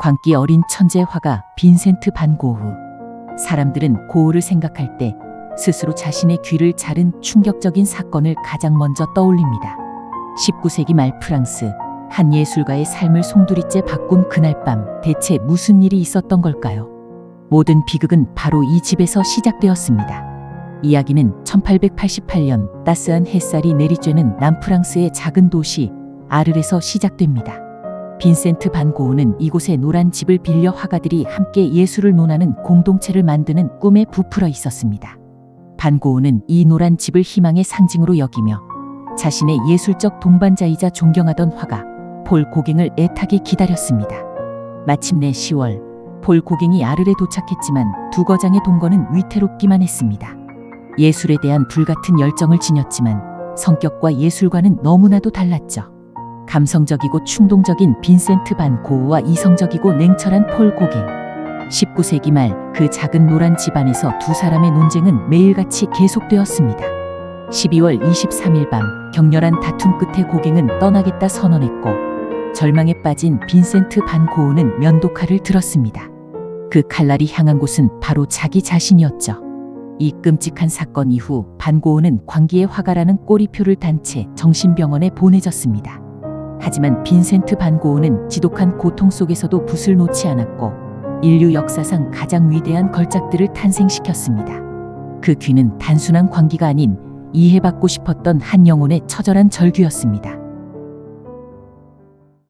광기 어린 천재 화가 빈센트 반 고흐. 사람들은 고흐를 생각할 때 스스로 자신의 귀를 자른 충격적인 사건을 가장 먼저 떠올립니다. 19세기 말 프랑스 한 예술가의 삶을 송두리째 바꾼 그날 밤 대체 무슨 일이 있었던 걸까요? 모든 비극은 바로 이 집에서 시작되었습니다. 이야기는 1888년 따스한 햇살이 내리쬐는 남프랑스의 작은 도시 아르에서 시작됩니다. 빈센트 반 고흐는 이곳의 노란 집을 빌려 화가들이 함께 예술을 논하는 공동체를 만드는 꿈에 부풀어 있었습니다. 반 고흐는 이 노란 집을 희망의 상징으로 여기며 자신의 예술적 동반자이자 존경하던 화가 폴 고갱을 애타게 기다렸습니다. 마침내 10월 폴 고갱이 아르에 도착했지만 두 거장의 동거는 위태롭기만 했습니다. 예술에 대한 불같은 열정을 지녔지만 성격과 예술과는 너무나도 달랐죠. 감성적이고 충동적인 빈센트 반 고흐와 이성적이고 냉철한 폴 고갱. 19세기 말 그 작은 노란 집안에서 두 사람의 논쟁은 매일같이 계속되었습니다. 12월 23일 밤 격렬한 다툼 끝에 고갱은 떠나겠다 선언했고 절망에 빠진 빈센트 반 고흐는 면도칼을 들었습니다. 그 칼날이 향한 곳은 바로 자기 자신이었죠. 이 끔찍한 사건 이후 반 고흐는 광기의 화가라는 꼬리표를 단 채 정신병원에 보내졌습니다. 하지만 빈센트 반 고흐는 지독한 고통 속에서도 붓을 놓지 않았고 인류 역사상 가장 위대한 걸작들을 탄생시켰습니다. 그 귀는 단순한 광기가 아닌 이해받고 싶었던 한 영혼의 처절한 절규였습니다.